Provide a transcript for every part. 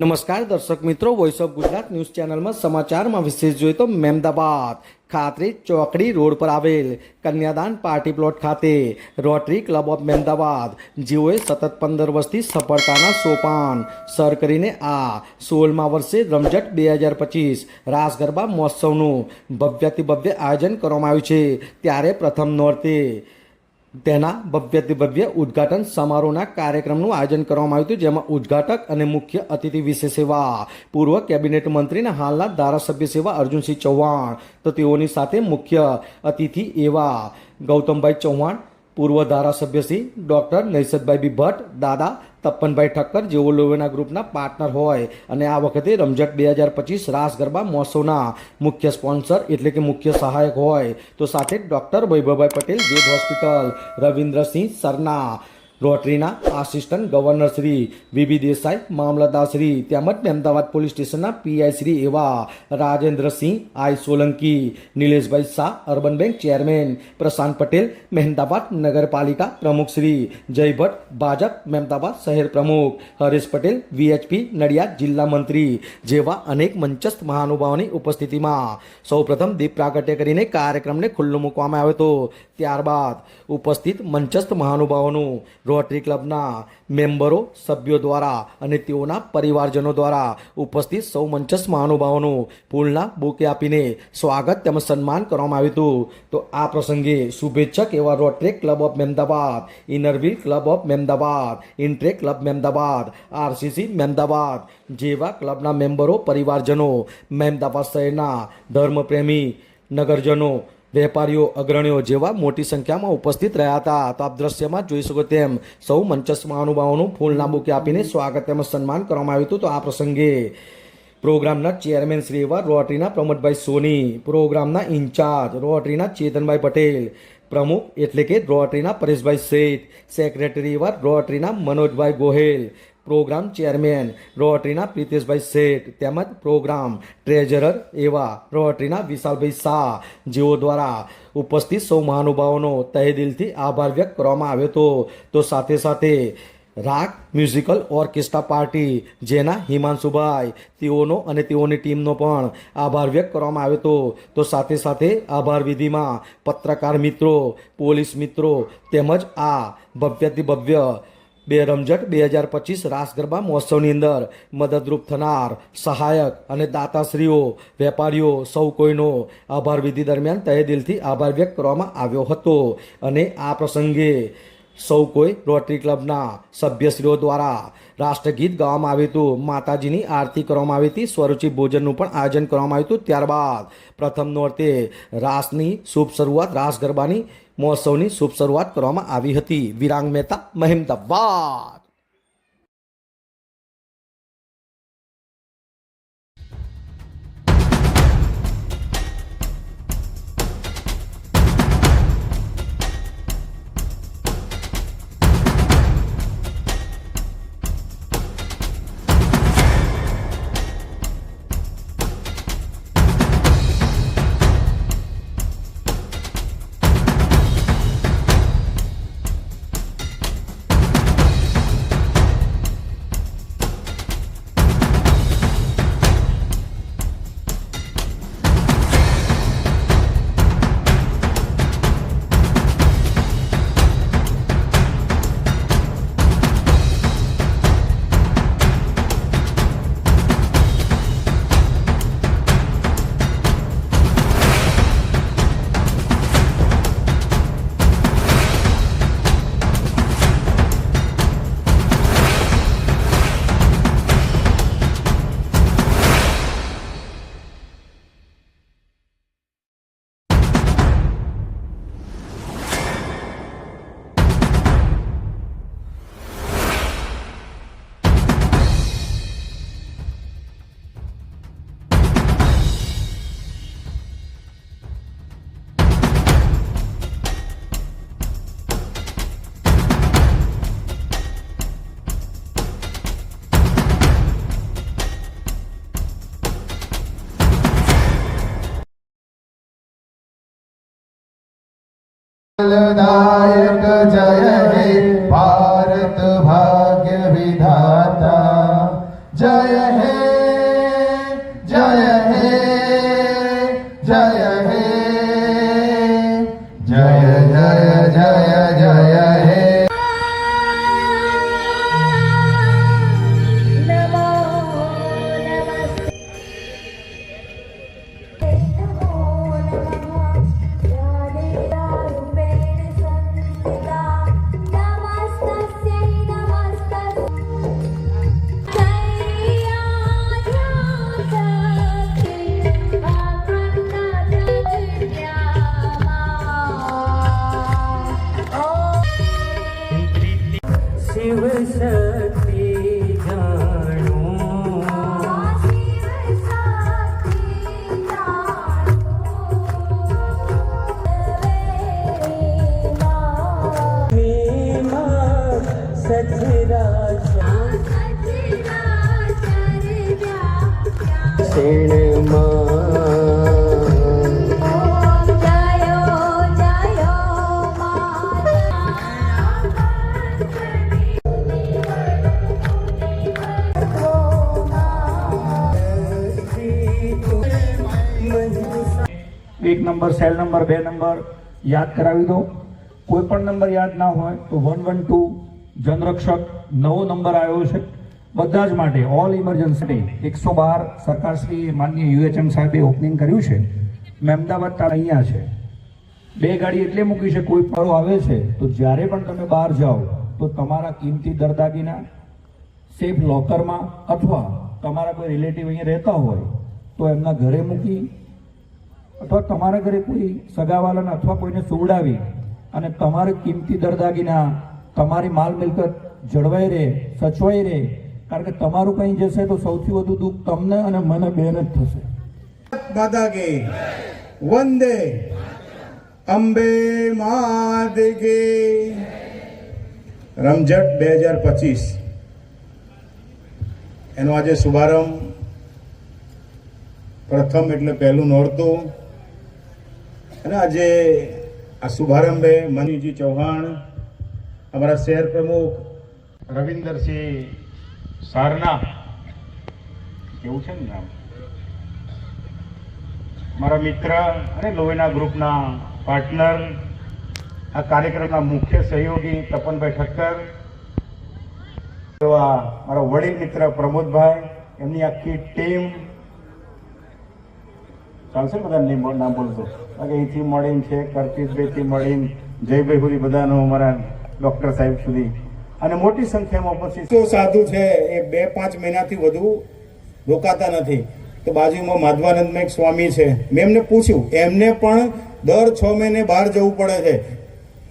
નમસ્કાર, દર્શક મિત્રો વોઇસ ઓફ ગુજરાત ન્યૂઝ ચેનલમાં સમાચારમાં વિશેષ જોઈએ તો મહેમદાબાદ ખાતરી ચોકડી રોડ પર આવેલ કન્યાદાન પાર્ટી પ્લોટ ખાતે રોટરી ક્લબ ઓફ મહેમદાબાદ જેઓએ સતત પંદર વર્ષથી સફળતાના સોપાન સર કરીને આ સોળમા વર્ષે રમઝટ બે હજાર પચીસ રાસ ગરબા મહોત્સવનું ભવ્યથી ભવ્ય આયોજન કરવામાં આવ્યું છે. ત્યારે પ્રથમ નોરતે તેના ભવ્યથી ભવ્ય ઉદ્ઘાટન સમારોહના કાર્યક્રમનું આયોજન કરવામાં આવ્યું હતું, જેમાં ઉદ્ઘાટક અને મુખ્ય અતિથિ વિશે સેવા, પૂર્વ કેબિનેટ મંત્રીના હાલના ધારાસભ્ય સેવા અર્જુનસિંહ ચૌહાણ, તો તેઓની સાથે મુખ્ય અતિથિ એવા ગૌતમભાઈ ચૌહાણ પૂર્વ ધારાસભ્ય શ્રી ડૉક્ટર નૈસદભાઈ બી ભટ્ટ દાદા તપ્પનભાઈ ઠક્કર જેઓ લોવેના ગ્રુપના પાર્ટનર હોય અને આ વખતે રમઝટ બે હજાર પચીસ રાસ ગરબા મહોત્સવના મુખ્ય સ્પોન્સર એટલે કે મુખ્ય સહાયક હોય. તો સાથે doctor Vaibhavbhai Patel Jet hospital, Ravindrasinh Sarna રોટરીના assistant governor Shri VB Desai, મામલતદાર શ્રી તેમજ અમદાવાદ પોલીસ સ્ટેશનના પીઆઈ શ્રી એવા Rajendrasinh, I Solanki, Nileshbhai Shah, urban bank chairman Prashant Patel, Mahemdabad નગરપાલિકા પ્રમુખ શ્રી જય ભટ્ટ ભાજપ મહેમદાબાદ શહેર પ્રમુખ હરેશ પટેલ, વીએચપી નડિયાદ જિલ્લા મંત્રી જેવા અનેક મંચસ્થ મહાનુભાવોની ઉપસ્થિતિમાં સૌપ્રથમ દીપ પ્રાગટ્ય કરીને કાર્યક્રમને ખુલ્લો મૂકવામાં આવ્યો હતો. ત્યારબાદ ઉપસ્થિત મંચસ્થ મહાનુભાવોનું રોટરી ક્લબના મેમ્બરો, સભ્યો દ્વારા અને તેઓના પરિવારજનો દ્વારા ઉપસ્થિત સૌ મંચસ મહાનુભાવોનું ફૂલના બુકે આપીને સ્વાગત તેમજ સન્માન કરવામાં આવ્યું હતું. તો આ પ્રસંગે શુભેચ્છક એવા Rotary Club of Mahemdabad, Inner Wheel Club of Mahemdabad Interact Club Mahemdabad, RCC Mahemdabad જેવા ક્લબના મેમ્બરો, પરિવારજનો, મહેમદાબાદ શહેરના ધર્મપ્રેમી, નગરજનો વેપારીઓ, અગ્રણીઓ જેવા મોટી સંખ્યામાં ઉપસ્થિત રહ્યા હતા. તો આપ દ્રશ્યમાં જોઈ શકો તેમ, સૌ મંચસ્મા મહાનુભાવોનું ફૂલના બુકે આપીને સ્વાગત તેમજ સન્માન કરવામાં આવ્યું હતું. તો આ પ્રસંગે પ્રોગ્રામના ચેરમેન શ્રી એવા રોટરીના પ્રમોદભાઈ સોની, પ્રોગ્રામના ઇન્ચાર્જ રોટરીના ચેતનભાઈ પટેલ, પ્રમુખ એટલે કે રોટરીના પરેશભાઈ શેઠ, સેક્રેટરી એવા રોટરીના મનોજભાઈ ગોહેલ પ્રોગ્રામ ચેરમેન રોટરીના પ્રિતેશભાઈ શેઠ તેમજ પ્રોગ્રામ ટ્રેઝરર એવા રોટરીના વિશાલભાઈ શાહ જેઓ દ્વારા ઉપસ્થિત સૌ મહાનુભાવોનો તહે દિલથી આભાર વ્યક્ત કરવામાં આવ્યો હતો. તો સાથે સાથે રાગ મ્યુઝિકલ ઓર્કેસ્ટ્રા પાર્ટી જેના હિમાંશુભાઈ તેઓનો અને તેઓની ટીમનો પણ આભાર વ્યક્ત કરવામાં આવ્યો હતો. તો સાથે સાથે આભાર વિધિમાં પત્રકાર મિત્રો, પોલીસ મિત્રો તેમજ આ ભવ્યથી ભવ્ય બે રમઝટ, બે હજાર પચીસ રાસ ગરબા મહોત્સવની અંદર મદદરૂપ થનાર સહાયક અને દાતાશ્રીઓ, વેપારીઓ, સૌ કોઈનો આભાર વિધિ દરમિયાન તહે દિલથી આભાર વ્યક્ત કરવામાં આવ્યો હતો. અને આ પ્રસંગે સૌ કોઈ રોટરી ક્લબના સભ્યશ્રીઓ દ્વારા રાષ્ટ્રગીત ગાવામાં આવ્યું હતું. માતાજીની આરતી કરવામાં આવી હતી. સ્વરૂચિ ભોજનનું પણ આયોજન કરવામાં આવ્યું હતું. ત્યારબાદ પ્રથમ નોરતે રાસની શુભ શરૂઆત, રાસ ગરબાની મહોત્સવની શુભ શરૂઆત કરવામાં આવી હતી. વિરાંગ મહેતા મહેમદાબાદ फलदायक जय हे भारत भाग्य એક નંબર સેલ નંબર બે નંબર યાદ કરાવી દો કોઈ પણ નંબર યાદ ના હોય તો વન વન ટુ જનરક્ષક નવો નંબર આવ્યો છે. બધા જ માટે ઓલ ઇમરજન્સી એકસો બાર સરકારશ્રી માન્ય યુએચએમ સાહેબે ઓપનિંગ કર્યું છે. મહેમદાબાદ તાર અહીંયા છે. બે ગાડી એટલે મૂકી છે, કોઈ પણ આવે છે, તો જ્યારે પણ તમે બહાર જાઓ, તો તમારા કિંમતી દરદાગીના સેફ લોકરમાં અથવા તમારા કોઈ રિલેટિવ અહીંયા રહેતા હોય, તો એમના ઘરે મૂકી અથવા તમારા ઘરે કોઈ સગાવાલાને અથવા કોઈને સુવડાવી અને તમારે કિંમતી દરદાગીના તમારી માલ મિલકત જળવાઈ રહે, સચવાઈ રહે. કારણ કે તમારું કંઈ જશે તો સૌથી વધુ દુઃખ તમને અને મને બેન જ થશે. દાદા કે વંદે અંબે માત કે રમઝટ બે હજાર પચીસ. એનો આજે શુભારંભ. પ્રથમ એટલે પહેલું નોરતું. અને આજે આ શુભારંભે મનીજી ચૌહાણ અમારા શહેર પ્રમુખ રવિન્દરસિંહ સારના, કેવું છે ને નામ? મારા મિત્ર અને લોહીના ગ્રુપના પાર્ટનર, આ કાર્યક્રમના મુખ્ય સહયોગી તપનભાઈ ઠક્કર, એવા મારા વડીલ મિત્ર પ્રમોદભાઈ, એમની આખી ટીમ. ચાલશે બધા નામ નામ બોલતો? બાકી અહીંથી મળીને છે કરતીશભાઈથી મળીને, જયભાઈ સુધી બધાનો અમારા ડૉક્ટર સાહેબ સુધી. અને મોટી સંખ્યામાં ઉપસ્થિત તો સાધુ છે, એ બે, પાંચ મહિનાથી વધુ રોકાતા નથી. તો બાજુમાં માધવાનંદ એક સ્વામી છે. મેં એમને પૂછ્યું, એમને પણ દર છ મહિને બહાર જવું પડે છે.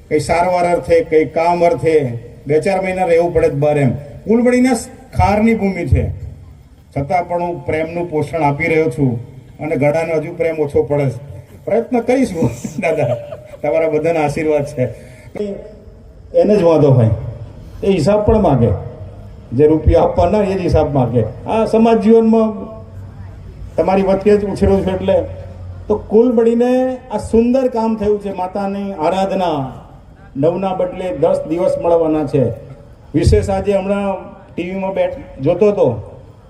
કઈ સારવાર અર્થે કઈ કામ અર્થે બે, ચાર મહિના રહેવું પડે જ બહાર એમ. કુલબડીના ખારની ભૂમિ છે. છતાં પણ હું પ્રેમનું પોષણ આપી રહ્યો છું અને ગળાને હજુ પ્રેમ ઓછો પડે છે. પ્રયત્ન કરીશું, દાદા. તમારા બધાના આશીર્વાદ છે. એને જ વાંધો હોય. એ હિસાબ પણ માગે. જે રૂપિયા આપવાના એ જ હિસાબ માગે. આ સમાજ જીવનમાં તમારી વચ્ચે જ ઉછેરો છે એટલે તો કુલ મળીને આ સુંદર કામ થયું છે માતાની આરાધના. નવના બદલે દસ દિવસ મળવાના છે. વિશેષ આજે હમણાં ટીવીમાં બેઠ જોતો હતો.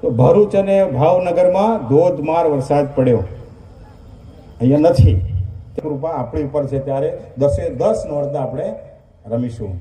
તો ભરૂચ અને ભાવનગરમાં ધોધમાર વરસાદ પડ્યો. અહીંયા નથી. કૃપા આપણી ઉપર છે ત્યારે દસે દસ નોરતા આપણે રમીશું